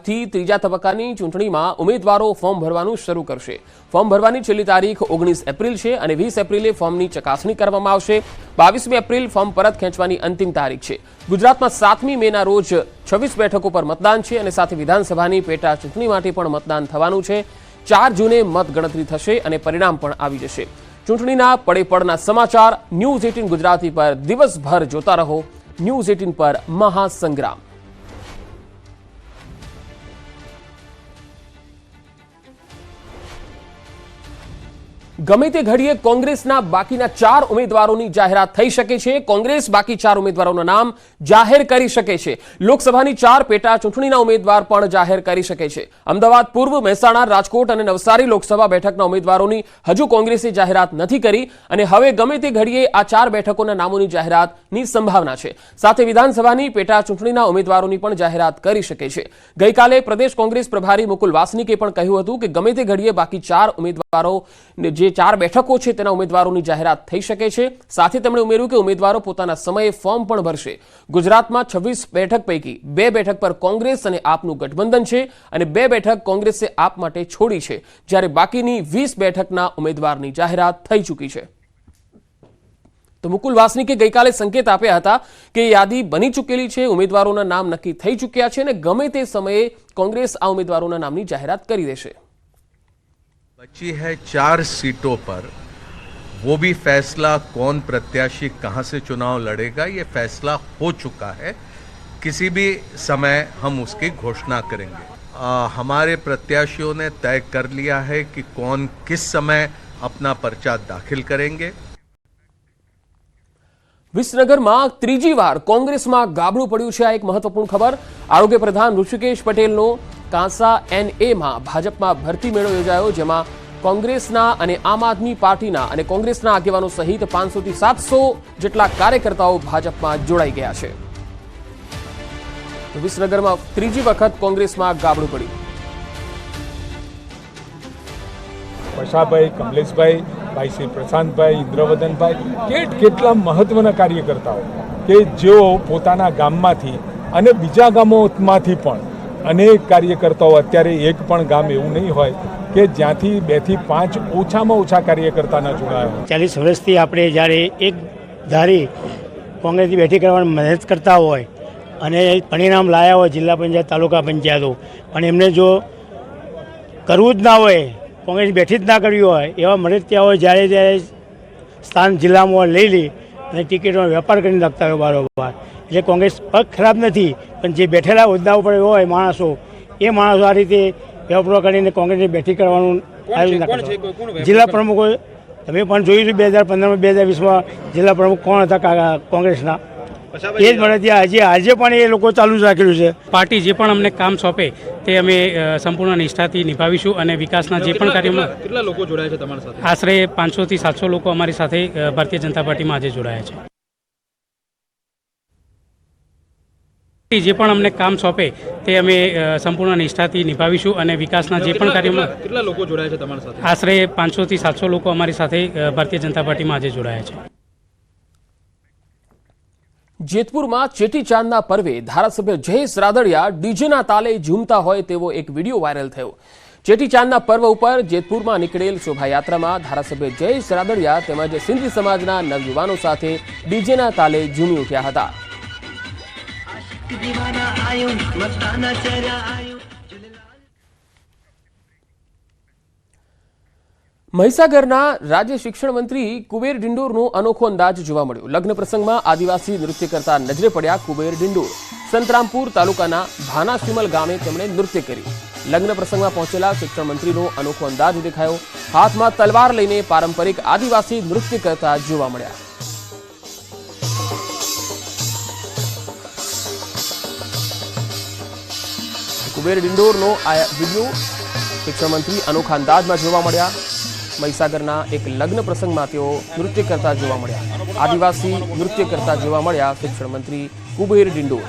થી ત્રીજા તબક્કાની ચૂંટણીમાં ઉમેદવારો ફોર્મ ભરવાનું શરૂ કરશે. ફોર્મ ભરવાની છેલ્લી તારીખ ઓગણીસ એપ્રિલ છે અને વીસ એપ્રિલે ફોર્મની ચકાસણી કરવામાં આવશે. બાવીસમી એપ્રિલ ફોર્મ પરત ખેંચવાની અંતિમ તારીખ છે. ગુજરાતમાં સાતમી મેના રોજ છવ્વીસ બેઠકો પર મતદાન છે અને સાથે વિધાનસભાની પેટા ચૂંટણી માટે પણ મતદાન થવાનું છે. ચાર જૂને મતગણતરી થશે અને પરિણામ પણ આવી જશે. ચૂંટણીના પડે પડના સમાચાર ન્યૂઝ એટીન ગુજરાતી પર દિવસભર જોતા રહો. ન્યૂઝ એટીન પર મહાસંગ્રામ. ગમે તે ઘડીએ કોંગ્રેસના બાકીના ચાર ઉમેદવારોની જાહેરાત થઈ શકે છે. કોંગ્રેસ બાકી ચાર ઉમેદવારોના નામ જાહેર કરી શકે છે. લોકસભાની ચાર પેટા ચૂંટણીના ઉમેદવાર પણ જાહેર કરી શકે છે. અમદાવાદ, પૂર્વ મહેસાણા, રાજકોટ અને નવસારી લોકસભા બેઠકના ઉમેદવારોની હજુ કોંગ્રેસે જાહેરાત નથી કરી અને હવે ગમે તે ઘડીએ આ ચાર બેઠકોના નામોની જાહેરાતની સંભાવના છે. સાથે વિધાનસભાની પેટા ચૂંટણીના ઉમેદવારોની પણ જાહેરાત કરી શકે છે. ગઈકાલે પ્રદેશ કોંગ્રેસ પ્રભારી મુકુલ વાસનિકે પણ કહ્યું હતું કે ગમે તે ઘડીએ બાકી ચાર ઉમેદવારો જે ચાર બેઠકો છે તેના ઉમેદવારોની જાહેરાત થઈ શકે છે. સાથે તેમણે ઉમેર્યું કે ઉમેદવારો પોતાના સમયે ફોર્મ પણ ભરશે. ગુજરાતમાં છવ્વીસ બેઠક પૈકી બે બેઠક પર કોંગ્રેસ અને આપનું ગઠબંધન છે અને બે બેઠક કોંગ્રેસે આપ માટે છોડી છે, જ્યારે બાકીની વીસ બેઠકના ઉમેદવારની જાહેરાત થઈ ચૂકી છે. તો મુકુલ વાસનિકે ગઈકાલે સંકેત આપ્યા હતા કે યાદી બની ચૂકેલી છે, ઉમેદવારોના નામ નક્કી થઈ ચૂક્યા છે અને ગમે તે સમયે કોંગ્રેસ આ ઉમેદવારોના નામની જાહેરાત કરી દેશે. बची है चार सीटों पर वो भी फैसला कौन प्रत्याशी कहां से चुनाव लड़ेगा ये फैसला हो चुका है किसी भी समय हम उसकी घोषणा करेंगे आ, हमारे प्रत्याशियों ने तय कर लिया है कि कौन किस समय अपना पर्चा दाखिल करेंगे વિસનગરમાં ત્રીજી વાર કોંગ્રેસમાં ગાબડું પડ્યું છે આ એક મહત્વપૂર્ણ ખબર આરોગ્ય પ્રધાન ઋષિકેશ પટેલનો કાંસા એનએમાં ભાજપમાં ભરતી મેળો યોજાયો, જેમાં કોંગ્રેસના અને આમ આદમી પાર્ટીના અને કોંગ્રેસના આગેવાનો સહિત પાંચસોથી સાતસો જેટલા કાર્યકર્તાઓ ભાજપમાં જોડાઈ ગયા છે. વિસનગરમાં ત્રીજી વખત કોંગ્રેસમાં ગાબડું પડ્યું. પશાભાઈ કમલેશભાઈ, ભાઈ શ્રી પ્રશાંતભાઈ, ઇન્દ્રવદનભાઈ, કેટ કેટલા મહત્વના કાર્યકર્તાઓ કે જેઓ પોતાના ગામમાંથી અને બીજા ગામોમાંથી પણ અનેક કાર્યકર્તાઓ, અત્યારે એક પણ ગામ એવું નહીં હોય કે જ્યાંથી બેથી પાંચ ઓછામાં ઓછા કાર્યકર્તાના જોડાયા હોય. ચાલીસ વર્ષથી આપણે જ્યારે એક ધારી કોંગ્રેસની બેઠી કરવાની મહેનત કરતા હોય અને પરિણામ લાયા હોય જિલ્લા પંચાયત, તાલુકા પંચાયતો, પણ એમને જો કરવું જ ના હોય, કોંગ્રેસ બેઠી જ ના કરવી હોય, એવા મળતિયા હોય, જ્યારે જ્યારે સ્થાન જિલ્લામાં લઈ લે અને ટિકિટનો વેપાર કરીને લખતા હોય બારોબાર એટલે કોંગ્રેસ પગ ખરાબ નથી પણ જે બેઠેલા હોદ્દા ઉપર હોય માણસો એ માણસો આ રીતે વેપારો કરીને કોંગ્રેસને બેઠી કરવાનું આયોજન. જિલ્લા પ્રમુખો તમે પણ જોયું છે બે હજાર પંદરમાં બે હજાર વીસમાં જિલ્લા પ્રમુખ કોણ હતા કોંગ્રેસના? એ જ મળતિયા આજે આજે પણ એ લોકો ચાલુ જ રાખેલું છે. પાર્ટી જે પણ અમને કામ સોંપે તે અમે સંપૂર્ણ નિષ્ઠાથી નિભાવીશું અને વિકાસના જે પણ કાર્યમાં કેટલા લોકો જોડાયા છે તમારા સાથે? આશરે પાંચસોથી સાતસો લોકો અમારી સાથે ભારતીય જનતા પાર્ટીમાં આજે જોડાયા છે. જે પણ અમને કામ સોંપે તે અમે સંપૂર્ણ નિષ્ઠાથી નિભાવીશું અને વિકાસના જે પણ કાર્યમાં કેટલા લોકો જોડાયા છે તમારા સાથે? આશરે પાંચસોથી સાતસો લોકો અમારી સાથે ભારતીય જનતા પાર્ટીમાં આજે જોડાયા છે. જેતપુરમાં ચેટીચાંદના પર્વે ધારાસભ્ય જયેશ રાદડિયા ડીજેના તાલે ઝૂમતા હોય તેવો એક વીડિયો વાયરલ થયો. ચેટીચાંદના પર્વ ઉપર જેતપુરમાં નીકળેલ શોભાયાત્રામાં ધારાસભ્ય જયેશ રાદડિયા તેમજ સિંધી સમાજના નવયુવાનો સાથે ડીજેના તાલે ઝૂમી ઉઠ્યા હતા. મહીસાગરના રાજ્ય શિક્ષણ મંત્રી કુબેર ડિંડોરનો અનોખો અંદાજ જોવા મળ્યો. લગ્ન પ્રસંગમાં આદિવાસી નૃત્ય કરતા નજરે પડ્યા કુબેર ડિંડોર. સંતરામપુર તાલુકાના ભાનાશિમલ ગામે તેમણે નૃત્ય કર્યું. લગ્ન પ્રસંગમાં પહોંચેલા શિક્ષણ મંત્રીનો અનોખો અંદાજ દેખાયો. હાથમાં તલવાર લઈને પારંપરિક આદિવાસી નૃત્ય કરતા જોવા મળ્યા. કુબેર ડિંડોરનો આ વીડિયો શિક્ષણ મંત્રી અનોખા અંદાજમાં જોવા મળ્યા. મહીસાગરના એક લગ્ન પ્રસંગમાં તેઓ નૃત્ય કરતા જોવા મળ્યા. આદિવાસી નૃત્ય કરતા જોવા મળ્યા શિક્ષણ મંત્રી કુબેર ડિંડોર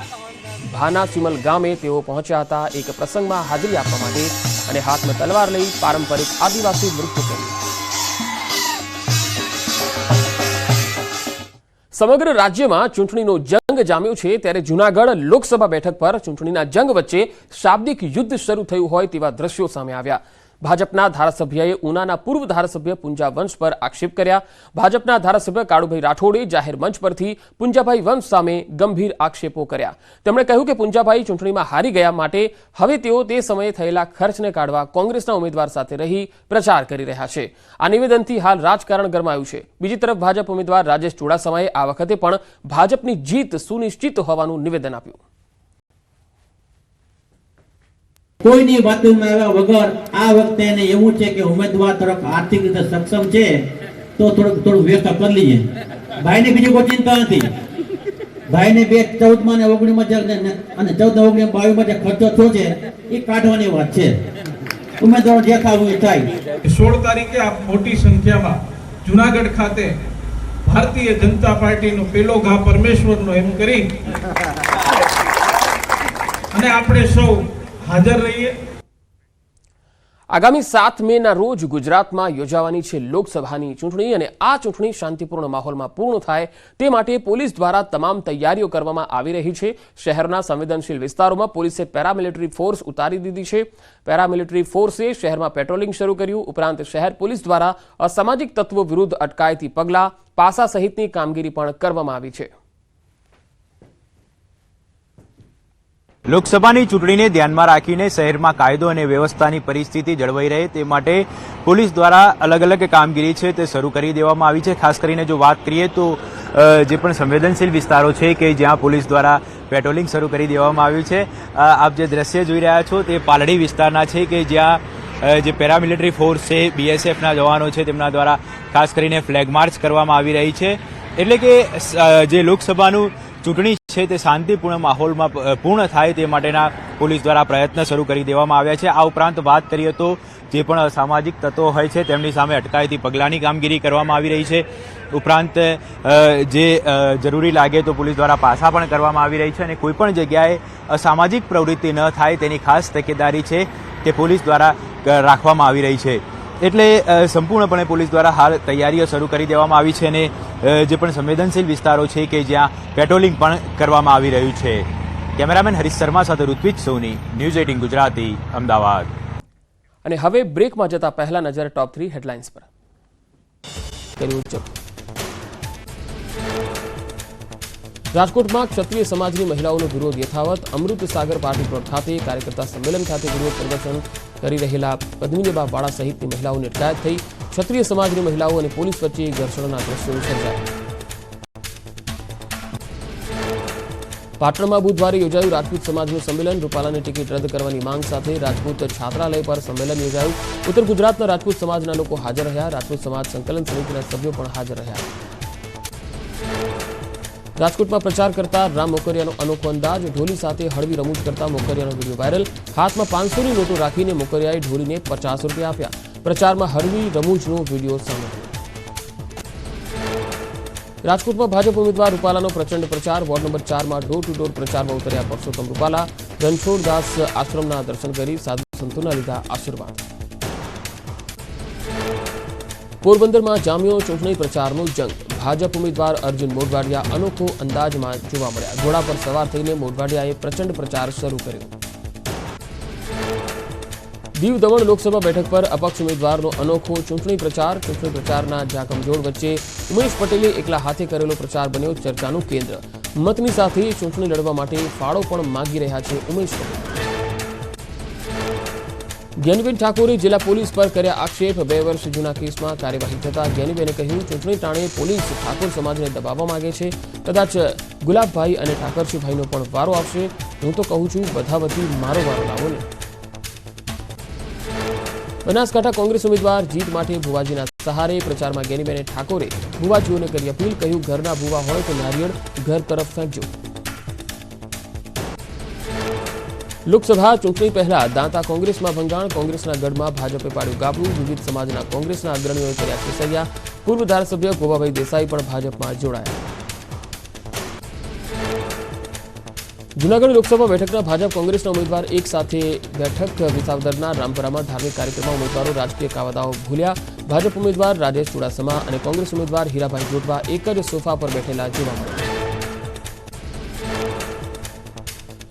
ભાના સિમલ ગામે તેઓ પહોંચ્યા હતા એક પ્રસંગમાં હાજરી આપવા માટે અને હાથમાં તલવાર લઈ પારંપરિક આદિવાસી નૃત્ય કર્યું. સમગ્ર રાજ્યમાં ચૂંટણીનો જંગ જંગ જામ્યો છે ત્યારે જૂનાગઢ લોકસભા બેઠક પર ચૂંટણીના જંગ વચ્ચે શાબ્દિક યુદ્ધ શરૂ થયું હોય તેવા દ્રશ્યો સામે આવ્યા. ભાજપના ધારાસભ્યએ ઉનાના પૂર્વ ધારાસભ્ય પુંજા વંશ પર આક્ષેપ કર્યા. ભાજપના ધારાસભ્ય કાળુભાઈ રાઠોડે જાહેર મંચ પરથી પુંજાભાઈ વંશ સામે ગંભીર આક્ષેપો કર્યા. તેમણે કહ્યું કે પુંજાભાઈ ચૂંટણીમાં હારી ગયા માટે હવે તેઓ તે સમયે થયેલા ખર્ચને કાઢવા કોંગ્રેસના ઉમેદવાર સાથે રહી પ્રચાર કરી રહ્યા છે. આ નિવેદનથી હાલ રાજકારણ ગરમાયું છે. બીજી તરફ ભાજપ ઉમેદવાર રાજેશ ચુડાસમાએ આ વખતે પણ ભાજપની જીત સુનિશ્ચિત હોવાનું નિવેદન આપ્યું. કોઈની વાતોમાં આવ્યા વગર આ વખતે એને એવું છે કે ઉમેદવાર તરફ આર્થિક રીતે સક્ષમ છે, તો થોડુંક થોડું વ્યવસ્થા કરી લઈએ. ભાઈને બીજી કોઈ ચિંતા નથી. ભાઈને બે ચૌદમાં ને ઓગણીમાં જે અને ચૌદ ઓગણીસ બાવીસમાં જે ખર્ચો થયો છે, એ કાઢવાની વાત છે. ઉમેદવારો જે થવું એ થાય. સોળ તારીખે આ મોટી સંખ્યામાં જુનાગઢ ખાતે ભારતીય જનતા પાર્ટીનો પેલો ઘા પરમેશ્વરનો એમ કરી. અને આપણે સૌ હાજર રહીએ. આગામી સાત મેના રોજ ગુજરાતમાં યોજાવાની છે લોકસભાની ચૂંટણી અને આ ચૂંટણી શાંતિપૂર્ણ માહોલમાં પૂર્ણ થાય તે માટે પોલીસ દ્વારા તમામ તૈયારીઓ કરવામાં આવી રહી છે. શહેરના સંવેદનશીલ વિસ્તારોમાં પોલીસે પેરામિલિટરી ફોર્સ ઉતારી દીધી છે. પેરામિલિટરી ફોર્સે શહેરમાં પેટ્રોલિંગ શરૂ કર્યું. ઉપરાંત શહેર પોલીસ દ્વારા અસામાજિક તત્વો વિરુદ્ધ અટકાયતી પગલાં પાસા સહિતની કામગીરી પણ કરવામાં આવી છે. લોકસભાની ચૂંટણીને ધ્યાનમાં રાખીને શહેરમાં કાયદો અને વ્યવસ્થાની પરિસ્થિતિ જળવાઈ રહે તે માટે પોલીસ દ્વારા અલગ અલગ કામગીરી છે તે શરૂ કરી દેવામાં આવી છે. ખાસ કરીને જો વાત કરીએ તો જે પણ સંવેદનશીલ વિસ્તારો છે કે જ્યાં પોલીસ દ્વારા પેટ્રોલિંગ શરૂ કરી દેવામાં આવ્યું છે આપ જે દ્રશ્ય જોઈ રહ્યા છો તે પાલડી વિસ્તારના છે કે જ્યાં જે પેરામિલિટરી ફોર્સ છે, બીએસએફના જવાનો છે તેમના દ્વારા ખાસ કરીને ફ્લેગ માર્ચ કરવામાં આવી રહી છે. એટલે કે જે લોકસભાનું ચૂંટણી છે તે શાંતિપૂર્ણ માહોલમાં પૂર્ણ થાય તે માટેના પોલીસ દ્વારા પ્રયત્ન શરૂ કરી દેવામાં આવ્યા છે. આ ઉપરાંત વાત કરીએ તો જે પણ અસામાજિક તત્વો હોય છે, તેમની સામે અટકાયતી પગલાંની કામગીરી કરવામાં આવી રહી છે. ઉપરાંત જે જરૂરી લાગે તો પોલીસ દ્વારા પાસા પણ કરવામાં આવી રહી છે અને કોઈપણ જગ્યાએ અસામાજિક પ્રવૃત્તિ ન થાય તેની ખાસ તકેદારી છે તે પોલીસ દ્વારા રાખવામાં આવી રહી છે. એટલે સંપૂર્ણપણે પોલીસ દ્વારા હાલ તૈયારીઓ શરૂ કરી દેવામાં આવી છે અને જે પણ સંવેદનશીલ વિસ્તારો છે કે જ્યાં પેટ્રોલિંગ પણ કરવામાં આવી રહ્યું છે. કેમેરામેન હરીશ શર્મા સાથે ઋત્વિજ સોની, ન્યૂઝ એટીન ગુજરાતી, અમદાવાદ. અને હવે બ્રેકમાં જતા પહેલા નજર ટોપ થ્રી હેડલાઇન્સ પર. કર્યું રાજકોટમાં ક્ષત્રિય સમાજની મહિલાઓનો વિરોધ યથાવત. અમૃત સાગર પાર્ટી પ્લોટ ખાતે કાર્યકર્તા સંમેલન ખાતે વિરોધ પ્રદર્શન કરી રહેલા પદ્મિનીબા વાળા સહિતની મહિલાઓની અટકાયત થઈ ક્ષત્રિય સમાજની મહિલાઓ અને પોલીસ વચ્ચે ઘર્ષણના દ્રશ્યો સર્જાયા. પાટણમાં બુધવારે યોજાયું રાજપૂત સમાજનું સંમેલન. રૂપાલાની ટિકિટ રદ કરવાની માંગ સાથે રાજપૂત છાત્રાલય પર સંમેલન યોજાયું. ઉત્તર ગુજરાતના રાજપૂત સમાજના લોકો હાજર રહ્યા. રાજપૂત સમાજ સંકલન સમિતિના સભ્યો પણ હાજર રહ્યા. રાજકોટમાં પ્રચાર કરતા રામ મોકરિયાનો અનોખો અંદાજ, ઢોલી સાથે હળવી રમૂજ કરતા મોકરિયાનો વીડિયો વાયરલ. હાથમાં પાંચસોની નોટો રાખીને મોકરિયાએ ઢોલીને પચાસ રૂપિયા આપ્યા. પ્રચારમાં હળવી રમૂજનો વીડિયો સામે રાજકોટમાં ભાજપ ઉમેદવાર રૂપાલાનો પ્રચંડ પ્રચાર. વોર્ડ નંબર ચારમાં ડોર ટુ ડોર પ્રચારમાં ઉતર્યા પરસોત્તમ રૂપાલા. રણછોડદાસ આશ્રમના દર્શન કરી સાધુ સંતોના લીધા આશીર્વાદ. પોરબંદરમાં જામ્યો ચૂંટણી પ્રચારનો જંગ. ભાજપ ઉમેદવાર અર્જુન મોઢવાડિયા અનોખો અંદાજમાં જોવા મળ્યા. ઘોડા પર સવાર થઈને મોઢવાડિયાએ પ્રચંડ પ્રચાર શરૂ કર્યો. દીવ દમણ લોકસભા બેઠક પર અપક્ષ ઉમેદવારનો અનોખો ચૂંટણી પ્રચાર. ચૂંટણી પ્રચારના જાકમજોડ વચ્ચે ઉમેશ પટેલે એકલા હાથે કરેલો પ્રચાર બન્યો ચર્ચાનું કેન્દ્ર. મતની સાથે ચૂંટણી લડવા માટે ફાળો પણ માંગી રહ્યા છે ઉમેશ પટેલ. જ્ઞાનીબેન ઠાકોરે જિલ્લા પોલીસ પર કર્યા આક્ષેપ. બે વર્ષ જૂના કેસમાં કાર્યવાહી થતાં જ્ઞાનીબેને કહ્યું, ચૂંટણી ટાણે પોલીસ ઠાકોર સમાજને દબાવવા માગે છે. કદાચ ગુલાબભાઈ અને ઠાકરસિંહભાઈનો પણ વારો આવશે. હું તો કહું છું, બધા વતી મારો વારો લાવો ને. બનાસકાંઠા કોંગ્રેસ ઉમેદવાર જીત માટે ભુવાજીના સહારે પ્રચારમાં જ્ઞાનીબેને ઠાકોરે ભુવાજીઓને કરી અપીલ, કહ્યું, ઘરના ભુવા હોય તો નારિયેળ, ઘર તરફ ફેંકજો લોકસભા ચૂંટણી પહેલા દાંતા કોંગ્રેસમાં ભંગાણ, કોંગ્રેસના ગઢમાં ભાજપે પાડ્યું ગાબડું, વિવિધ સમાજના કોંગ્રેસના અગ્રણીઓએ કર્યા કેસરિયા પૂર્વ ધારાસભ્ય ગોવાભાઈ દેસાઈ પણ ભાજપમાં જોડાયા. જૂનાગઢ લોકસભા બેઠકના ભાજપ કોંગ્રેસના ઉમેદવાર એક સાથે બેઠક વિસાવદરના રામપરામાં ધાર્મિક કાર્યક્રમમાં ઉમેદવારો રાજકીય કાવાદાઓ ભૂલ્યા. ભાજપ ઉમેદવાર રાજેશ ચુડાસમા અને કોંગ્રેસ ઉમેદવાર હીરાભાઈ જોટવા એક જ સોફા પર બેઠેલા જોવા મળ્યા.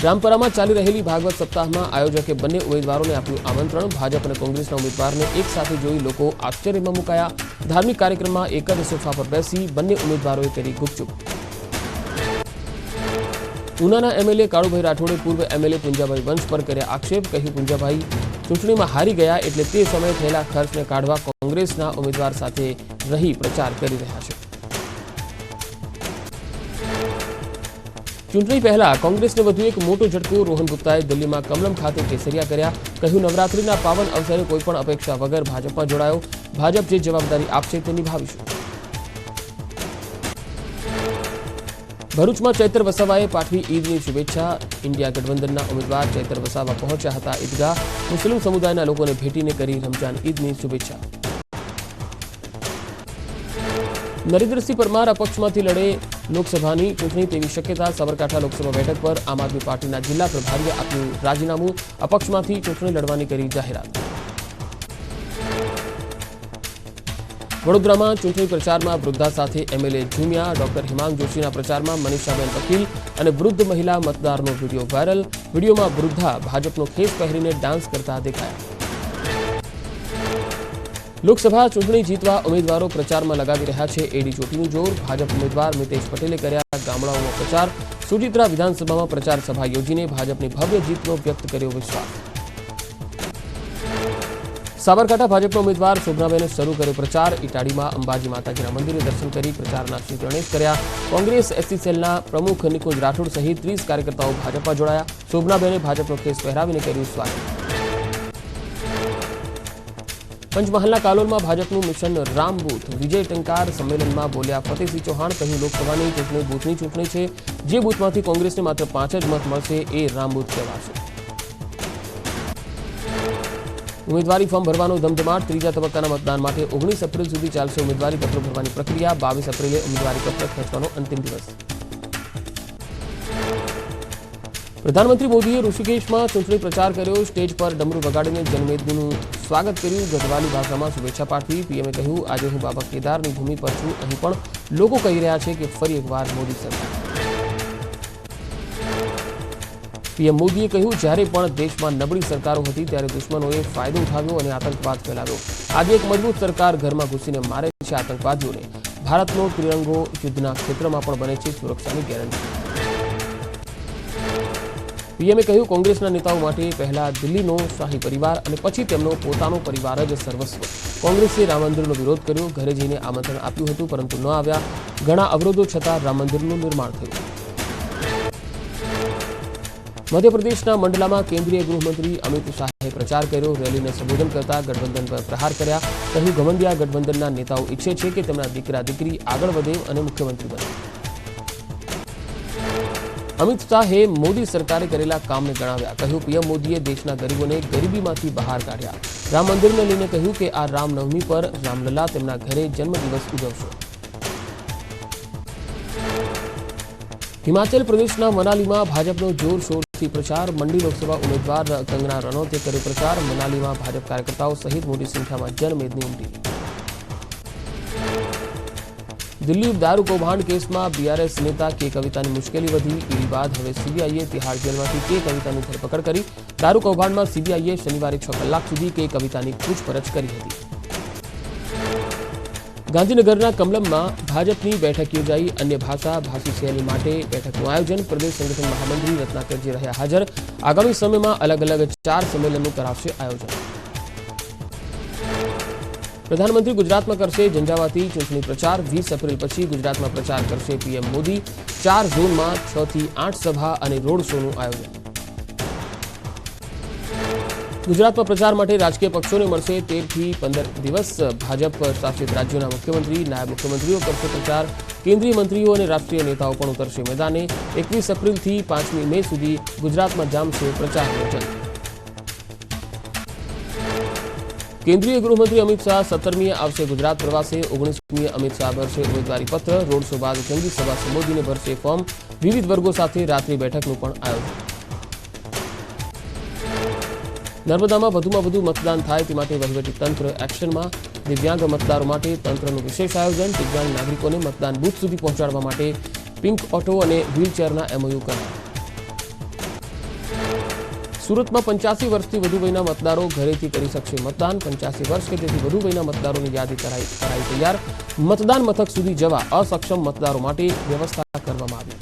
રામપરામાં ચાલી રહેલી ભાગવત સપ્તાહમાં આયોજકે બંને ઉમેદવારોને આપ્યું આમંત્રણ. ભાજપ અને કોંગ્રેસના ઉમેદવારને એક સાથે જોઈ લોકો આશ્ચર્યમાં મુકાયા. ધાર્મિક કાર્યક્રમમાં એક જ સોફા પર બેસી બંને ઉમેદવારોએ કરી ગુપચુપ. ઉનાના એમએલએ કાળુભાઈ રાઠોડે પૂર્વ એમએલએ પુંજાભાઈ વંશ પર કર્યા આક્ષેપ. કહ્યું, પુંજાભાઈ, ચૂંટણીમાં હારી ગયા એટલે તે સમયે થયેલા ખર્ચને કાઢવા કોંગ્રેસના ઉમેદવાર સાથે રહી પ્રચાર કરી રહ્યા છે. ચૂંટણી પહેલા કોંગ્રેસને વધુ એક મોટો ઝટકો રોહન ગુપ્તાએ દિલ્હીમાં કમલમ ખાતે કેસરિયા કર્યા. કહ્યું, નવરાત્રીના પાવન અવસરે કોઈપણ અપેક્ષા વગર ભાજપમાં જોડાયો. ભાજપ જે જવાબદારી આપશે તે નિભાવીશું. ભરૂચમાં ચૈતર વસાવાએ પાઠવી ઈદની શુભેચ્છા. ઇન્ડિયા ગઠબંધનના ઉમેદવાર ચૈતર વસાવા પહોંચ્યા હતા ઈદગાહ. મુસ્લિમ સમુદાયના લોકોને ભેટીને કરી રમજાન ઈદની શુભેચ્છા. નરેન્દ્રસિંહ પરમાર અપક્ષમાંથી લડે લોકસભાની ચૂંટણી તેવી શક્યતા સાબરકાંઠા લોકસભા બેઠક પર આમ આદમી પાર્ટીના જિલ્લા પ્રભારીએ આપ્યું રાજીનામું. અપક્ષમાંથી ચૂંટણી લડવાની કરી જાહેરાત. વડોદરામાં ચૂંટણી પ્રચારમાં વૃદ્ધા સાથે એમએલએ ઝૂમ્યા. ડોક્ટર હિમાંગ જોશીના પ્રચારમાં મનીષાબેન વકીલ અને વૃદ્ધ મહિલા મતદારનો વીડિયો વાયરલ. વિડીયોમાં વૃદ્ધા ભાજપનો ખેસ પહેરીને ડાન્સ કરતા દેખાયા. લોકસભા ચૂંટણી જીતવા ઉમેદવારો પ્રચારમાં લગાવી રહ્યા છે. એડી ચોટીનું જોર. ભાજપ ઉમેદવાર મિતેશ પટેલે કર્યા ગામડાઓનો પ્રચાર. સુચિત્રા વિધાનસભામાં પ્રચાર સભા યોજીને ભાજપની ભવ્ય જીતનો વ્યક્ત કર્યો વિશ્વાસ. સાબરકાંઠા ભાજપના ઉમેદવાર શોભનાબેને શરૂ કર્યો પ્રચાર. ઇટાડીમાં અંબાજી માતાજીના મંદિરે દર્શન કરી પ્રચારના શ્રી ગણેશ કર્યા. કોંગ્રેસ એસસી સેલના પ્રમુખ નિકુંજ રાઠોડ સહિત ત્રીસ કાર્યકર્તાઓ ભાજપમાં જોડાયા. શોભનાબેને ભાજપનો કેસ પહેરાવીને કર્યું સ્વાગત પંચમહાલના કાલોલમાં ભાજપનું મિશન રામ બૂથ. વિજય ટંકાર સંમેલનમાં બોલ્યા ફતેહસિંહ ચૌહાણ કહ્યું, લોકસભાની ચૂંટણી બૂથની ચૂંટણી છે. જે બૂથમાંથી કોંગ્રેસને માત્ર પાંચ જ મત મળશે, એ રામ બૂથ કહેવાશે. ઉમેદવારી ફોર્મ ભરવાનો ધમધમાટ. ત્રીજા તબક્કાના મતદાન માટે ઓગણીસ એપ્રિલ સુધી ચાલશે ઉમેદવારી પત્રો ભરવાની પ્રક્રિયા. બાવીસ એપ્રિલે ઉમેદવારી પત્ર ખેંચવાનો અંતિમ દિવસ. પ્રધાનમંત્રી મોદીએ ઋષિકેશમાં ચૂંટણી પ્રચાર કર્યો. સ્ટેજ પર ડમરૂ વગાડીને જનમેદનીનું સ્વાગત કર્યું. ગઢવાની ભાષામાં શુભેચ્છા પાઠવી પીએમએ કહ્યું, આજે હું બાબા કેદારની ભૂમિ પર છું. અહીં પણ લોકો કહી રહ્યા છે કે ફરી એકવાર મોદી સરકાર. પીએમ મોદીએ કહ્યું, જ્યારે પણ દેશમાં નબળી સરકારો હતી, ત્યારે દુશ્મનોએ ફાયદો ઉઠાવ્યો અને આતંકવાદ ફેલાવ્યો. આજે એક મજબૂત સરકાર ઘરમાં ઘૂસીને મારે છે આતંકવાદીઓને. ભારતનો ત્રિરંગો યુદ્ધના ક્ષેત્રમાં પણ બને છે સુરક્ષાની ગેરંટી. પીએમએ કહ્યું, કોંગ્રેસના નેતાઓ માટે પહેલા દિલ્હીનો શાહી પરિવાર અને પછી તેમનો પોતાનો પરિવાર જ સર્વસ્વ. કોંગ્રેસે રામ મંદિરનો વિરોધ કર્યો, ઘરે જઈને આમંત્રણ આપ્યું હતું, પરંતુ ન આવ્યા. ઘણા અવરોધો છતાં રામ મંદિરનું નિર્માણ થયું. મધ્યપ્રદેશના મંડલામાં કેન્દ્રીય ગૃહમંત્રી અમિત શાહે પ્રચાર કર્યો, રેલીને સંબોધન કરતા ગઠબંધન પર પ્રહાર કર્યા. કહ્યું ગમંદિયા ગઠબંધનના નેતાઓ ઈચ્છે છે કે તેમના દીકરા દીકરી આગળ વધે અને મુખ્યમંત્રી બને. અમિત શાહે મોદી સરકારે કરેલા કામને ગણાવ્યા. કહ્યું, પીએમ મોદીએ દેશના ગરીબોને ગરીબીમાંથી બહાર કાઢ્યા. રામ મંદિરને લઈને કહ્યું કે આ રામનવમી પર રામલલા તેમના ઘરે જન્મદિવસ ઉજવશે. હિમાચલ પ્રદેશના મનાલીમાં ભાજપનો જોરશોરથી પ્રચાર. મંડી લોકસભા ઉમેદવાર કંગના રનૌતે કર્યો પ્રચાર. મનાલીમાં ભાજપ કાર્યકર્તાઓ સહિત મોટી સંખ્યામાં જનમેદની ઉમટી. દિલ્હી દારૂ કૌભાંડ કેસમાં બીઆરએસ નેતા કે કવિતાની મુશ્કેલી વધી. એવી બાદ હવે સીબીઆઈએ તિહાડ જેલમાંથી કે કવિતાની ધરપકડ કરી. દારૂ કૌભાંડમાં સીબીઆઈએ શનિવારે છ કલાક સુધી કે કવિતાની પૂછપરછ કરી હતી. ગાંધીનગરના કમલમમાં ભાજપની બેઠક યોજાઈ. અન્ય ભાષા, ભાષી શૈલી માટે બેઠકનું આયોજન પ્રદેશ સંગઠન મહામંત્રી રત્નાકરજી રહ્યા હાજર. આગામી સમયમાં અલગ અલગ ચાર સંમેલનનું કરાવશે આયોજન. પ્રધાનમંત્રી ગુજરાતમાં કરશે ઝંઝાવાતી ચૂંટણી પ્રચાર. વીસ એપ્રિલ પછી ગુજરાતમાં પ્રચાર કરશે પીએમ મોદી. ચાર ઝોનમાં છ થી આઠ સભા અને રોડ શોનું આયોજન. ગુજરાતમાં પ્રચાર માટે રાજકીય પક્ષોને મળશે તેરથી પંદર દિવસ. ભાજપ શાસિત રાજ્યોના મુખ્યમંત્રી, નાયબ મુખ્યમંત્રીઓ કરશે પ્રચાર. કેન્દ્રીય મંત્રીઓ અને રાષ્ટ્રીય નેતાઓ પણ ઉતરશે મેદાને. એકવીસ એપ્રિલથી પાંચમી મે સુધી ગુજરાતમાં જામશે પ્રચાર જંગ કેન્દ્રીય ગૃહમંત્રી અમિત શાહ સત્તરમીએ આવશે ગુજરાત પ્રવાસે ઓગણીસમીએ અમિત શાહ ભરશે ઉમેદવારી પત્ર, રોડ શો બાદ જંગી સભા સંબોધીને ભરશે ફોર્મ. વિવિધ વર્ગો સાથે રાત્રિ બેઠકનું પણ આયોજન. નર્મદામાં વધુમાં વધુ મતદાન થાય તે માટે તંત્ર એક્શનમાં. દિવ્યાંગ મતદારો માટે તંત્રનું વિશેષ આયોજન. દિવ્યાંગ નાગરિકોને મતદાન બૂથ સુધી પહોંચાડવા માટે પિંક ઓટો અને વ્હીલચેરના એમઓયુ કરાયા. સુરતમાં પંચ્યાસી વર્ષથી વધુ વયના મતદારો ઘરેથી કરી શકશે મતદાન. પંચ્યાસી વર્ષ કે તેથી વધુ વયના મતદારોની યાદી કરાઈ તૈયાર. મતદાન મથક સુધી જવા અસક્ષમ મતદારો માટે વ્યવસ્થા કરવામાં આવી.